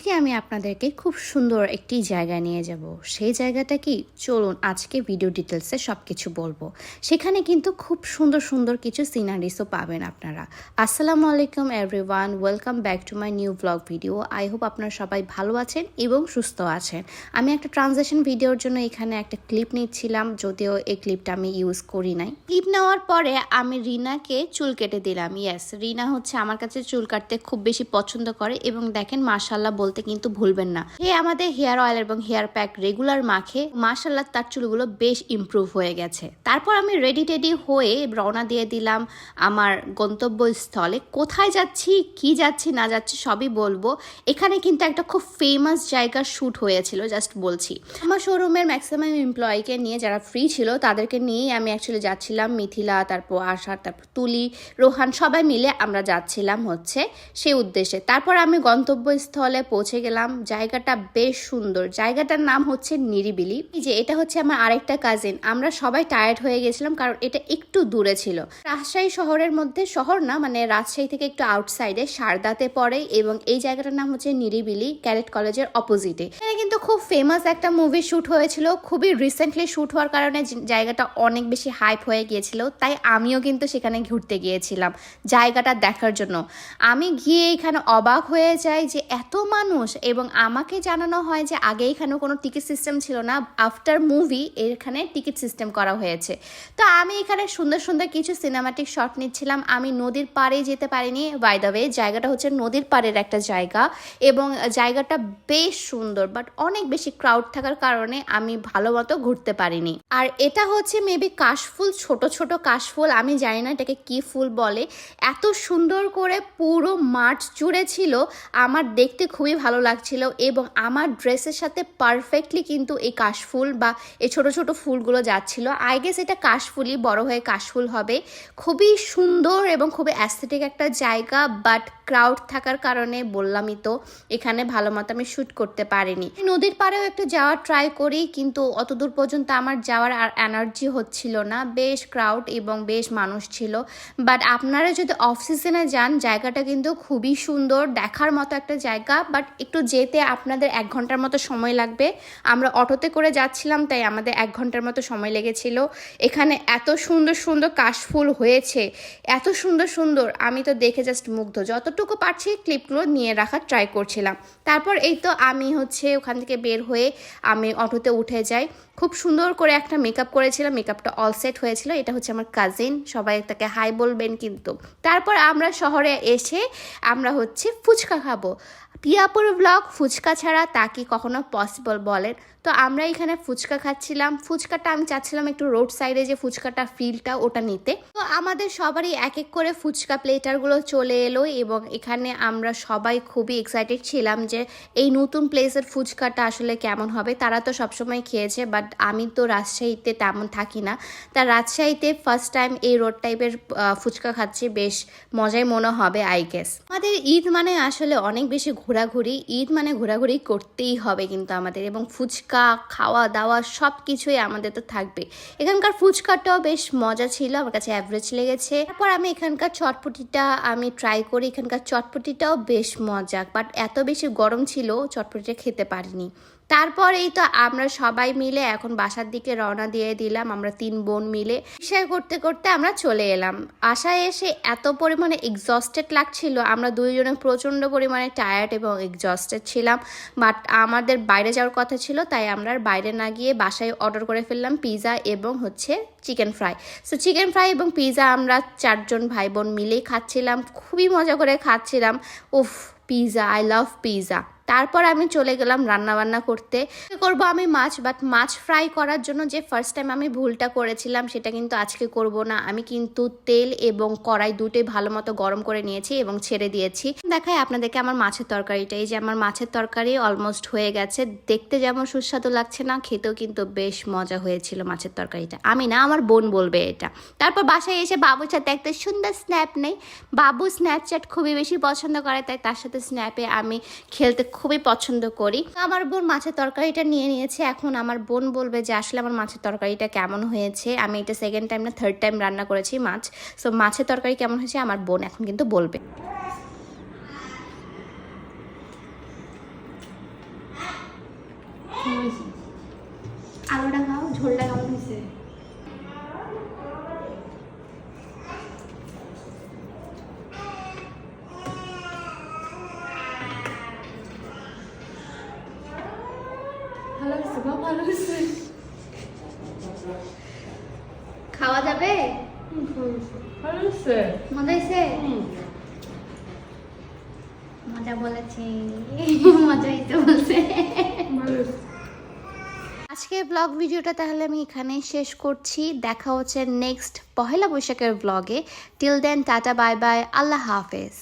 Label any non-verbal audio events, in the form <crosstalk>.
আজকে আমি আপনাদেরকে খুব সুন্দর একটি জায়গা নিয়ে যাব। সেই জায়গাটা কি? চলুন আজকে ভিডিও ডিটেলসে সব কিছু বলব। সেখানে কিন্তু খুব সুন্দর সুন্দর কিছু সিনারিসও পাবেন আপনারা। আসসালামু আলাইকুম everyone welcome back to my new vlog video I hope আপনারা সবাই ভালো আছেন এবং সুস্থ আছেন। আমি একটা ট্রানজেকশন ভিডিওর জন্য এখানে একটা ক্লিপ নিচ্ছিলাম, যদিও এই ক্লিপটা আমি ইউজ করি নাই। ক্লিপ নেওয়ার পরে আমি রিনাকে চুল কেটে দিলাম। ইয়েস রিনা হচ্ছে আমার কাছে চুল কাটতে খুব বেশি পছন্দ করে এবং দেখেন মাশাল্লাহ বলতে কিন্তু ভুলবেন না। হে আমাদের হেয়ার অয়েল এবং হেয়ার প্যাক রেগুলার মাখে মাশাল্লাহ তার চুলগুলো বেশ ইমপ্রুভ হয়ে গেছে। তারপর আমি রেডি টেডি হয়ে রওনা দিয়ে দিলাম আমার গন্তব্যস্থলে। কোথায় যাচ্ছি, কি যাচ্ছি, না যাচ্ছি সবই বলব। এখানে কিন্তু একটা খুব ফেমাস জায়গার শ্যুট হয়েছিল জাস্ট বলছি। আমার শোরুমের ম্যাক্সিমাম এমপ্লয়িকে নিয়ে যারা ফ্রি ছিল, তাদেরকে নিয়েই আমি অ্যাকচুয়ালি যাচ্ছিলাম। মিথিলা, তারপর আশার, তারপর তুলি, রোহান সবাই মিলে আমরা যাচ্ছিলাম হচ্ছে সেই উদ্দেশ্যে। তারপর আমি গন্তব্যস্থলে পৌঁছে গেলাম। জায়গাটা বেশ সুন্দর। জায়গাটার নাম হচ্ছে নিরিবিলি। যে, এটা হচ্ছে আমার আরেকটা কাজিন আমরা সবাই টায়ার্ড হয়ে গেছিলাম কারণ এটা একটু দূরে ছিল। রাজশাহী শহরের মধ্যে শহর না মানে রাজশাহী থেকে একটু আউটসাইডে সারদাতে পড়ে এবং এই জায়গাটার নাম হচ্ছে নিরিবিলি, ক্যারেট কলেজের অপোজিটে এখানে কিন্তু খুব ফেমাস একটা মুভি শ্যুট হয়েছিল। খুবই রিসেন্টলি শ্যুট হওয়ার কারণে জায়গাটা অনেক বেশি হাইপ হয়ে গিয়েছিল। তাই আমিও কিন্তু সেখানে ঘুরতে গিয়েছিলাম জায়গাটা দেখার জন্য। আমি গিয়ে এখানে অবাক হয়ে যাই যে, এত মানুষ এবং আমাকে জানানো হয় যে আগে এখানে কোনো টিকিট সিস্টেম ছিল না। আফটার মুভি এখানে টিকিট সিস্টেম করা হয়েছে। তো আমি এখানে সুন্দর সুন্দর কিছু সিনেমাটিক শট নিচ্ছিলাম। আমি নদীর পাড়ে যেতে পারিনি বাই দ্য ওয়ে জায়গাটা হচ্ছে নদীর পাড়ের একটা জায়গা এবং জায়গাটা বেশ সুন্দর বাট অনেক বেশি ক্রাউড থাকার কারণে আমি ভালো মতো ঘুরতে পারিনি। আর এটা হচ্ছে মেবি কাশফুল, ছোট ছোট কাশফুল, আমি জানি না এটাকে কি ফুল বলে। এত সুন্দর করে পুরো মাঠ জুড়ে ছিল, আমার দেখতে খুবই ভালো লাগছিল এবং আমার ড্রেসের সাথে পারফেক্টলি কিন্তু এই কাশফুল বা এই ছোট ছোট ফুলগুলো যাচ্ছিল। আই গেস এটা কাশফুলই, বড় হয়ে কাশফুল হবে। খুবই সুন্দর এবং খুবই অ্যাস্থেটিক একটা জায়গা বাট ক্রাউড থাকার কারণে বললামই তো, এখানে ভালো মতো আমি শ্যুট করতে পারিনি। নদীর পাড়েও একটু যাওয়ার ট্রাই করি, কিন্তু অত দূর পর্যন্ত আমার যাওয়ার আর এনার্জি হচ্ছিল না। বেশ ক্রাউড এবং বেশ মানুষ ছিল। বাট আপনারা যদি অফ সিজনে যান, জায়গাটা কিন্তু খুবই সুন্দর, দেখার মতো একটা জায়গা বাট একটু যেতে আপনাদের এক ঘণ্টার মতো সময় লাগবে। আমরা অটোতে করে যাচ্ছিলাম, তাই আমাদের এক ঘণ্টার মতো সময় লেগেছিল। এখানে এত সুন্দর সুন্দর কাশফুল হয়েছে, এত সুন্দর সুন্দর। আমি তো দেখে জাস্ট মুগ্ধ। যতটুকু পারছি ক্লিপগুলো নিয়ে রাখার ট্রাই করছিলাম। তারপর এই তো আমি হচ্ছে ওখান থেকে বের হয়ে আমি অটোতে উঠে যাই। খুব সুন্দর করে একটা মেকআপ করেছিলাম মেকআপটা অল সেট হয়েছিল। এটা হচ্ছে আমার কাজিন সবাই তাকে হাই বলবেন কিন্তু। তারপর আমরা শহরে এসে আমরা হচ্ছে ফুচকা খাব। পিয়াপুর ব্লগ ফুচকা ছাড়া তা কি কখনো পসিবল বলেন? তো আমরা এখানে ফুচকা খাচ্ছিলাম। ফুচকাটা আমি চাচ্ছিলাম একটু রোড সাইডে যে ফুচকাটা ফিলটা ওটা নিতে। তো আমাদের সবারই এক এক করে ফুচকা প্লেটারগুলো চলে এলো এবং এখানে আমরা সবাই খুবই এক্সাইটেড ছিলাম যে এই নতুন প্লেসের ফুচকাটা আসলে কেমন হবে। তারা তো সবসময় খেয়েছে বাট আমি তো রাজশাহীতে তেমন থাকি না। তা রাজশাহীতে ফার্স্ট টাইম এই রোড টাইপের ফুচকা খাচ্ছি, বেশ মজাই মনে হবে আই গেস আমাদের ঈদ মানে আসলে অনেক বেশি ঘোরাঘুরি, ঈদ মানে ঘোরাঘুরি করতেই হবে কিন্তু আমাদের এবং ফুচকা, খাওয়া দাওয়া সব কিছুই আমাদের তো থাকবে। এখানকার ফুচকাটাও বেশ মজা ছিল, আমার কাছে অ্যাভারেজ লেগেছে। তারপর আমি এখানকার চটপটিটা আমি ট্রাই করি, এখানকার চটপটিটাও বেশ মজা বাট এত বেশি গরম ছিল, চটপটিটা খেতে পারিনি। তারপর এই তো আমরা সবাই মিলে এখন বাসার দিকে রওনা দিয়ে দিলাম, আমরা তিন বোন মিলে। রিক্সায় করতে করতে আমরা চলে এলাম। আশায় এসে এত পরিমাণে এক্সস্টেড লাগছিল, আমরা দুইজনে প্রচণ্ড পরিমাণে টায়ার্ড এবং এক্সস্টেড ছিলাম। বাট আমাদের বাইরে যাওয়ার কথা ছিল, তাই আমরা বাইরে না গিয়ে বাসায় অর্ডার করে ফেললাম পিৎজা এবং হচ্ছে chicken fry so chicken fry এবং পিৎজা আমরা চারজন ভাই বোন মিলেই খাচ্ছিলাম, খুবই মজা করে খাচ্ছিলাম। উফ পিৎজা আই লাভ পিৎজা তারপর আমি চলে গেলাম রান্না বান্না করতে করব আমি মাছ বাট মাছ ফ্রাই করার জন্য যে ফার্স্ট টাইম আমি ভুলটা করেছিলাম সেটা কিন্তু আজকে করব না। আমি কিন্তু তেল এবং কড়াই দুটোই ভালো মতো গরম করে নিয়েছি এবং ছেড়ে দিয়েছি। দেখাই আপনাদেরকে আমার মাছের তরকারিটা। এই যে আমার মাছের তরকারি অলমোস্ট হয়ে গেছে। দেখতে যেমন সুস্বাদু লাগছে না, খেতেও কিন্তু বেশ মজা হয়েছিল মাছের তরকারিটা। আমি না, আমার বোন বলবে এটা। তারপর বাসায় এসে বাবুর সাথে একটা সুন্দর স্ন্যাপ নেই। বাবু স্ন্যাপচ্যাট খুবই বেশি পছন্দ করে, তাই তার সাথে স্ন্যাপে আমি খেলতে খুবই পছন্দ করি। আমার বোন মাছের তরকারিটা নিয়ে নিয়েছে। এখন আমার বোন বলবে যে, আসলে আমার মাছের তরকারিটা কেমন হয়েছে? আমি এটা সেকেন্ড টাইম না থার্ড টাইম রান্না করেছি মাছ। সো মাছের তরকারি কেমন হয়েছে আমার বোন এখন কিন্তু বলবে। আলুটা খাও, ঝোলটা কেমন হয়েছে? ভালো ভালো হয়েছে। খাওয়া যাবে? ভালো হয়েছে। মজা হয়েছে? মজা বলেছি। <laughs> বলছে আজকের ব্লগ ভিডিওটা তাহলে আমি এখানে শেষ করছি। দেখা হচ্ছে নেক্সট পহেলা বৈশাখের ব্লগে till then tata bye bye আল্লাহ হাফেজ।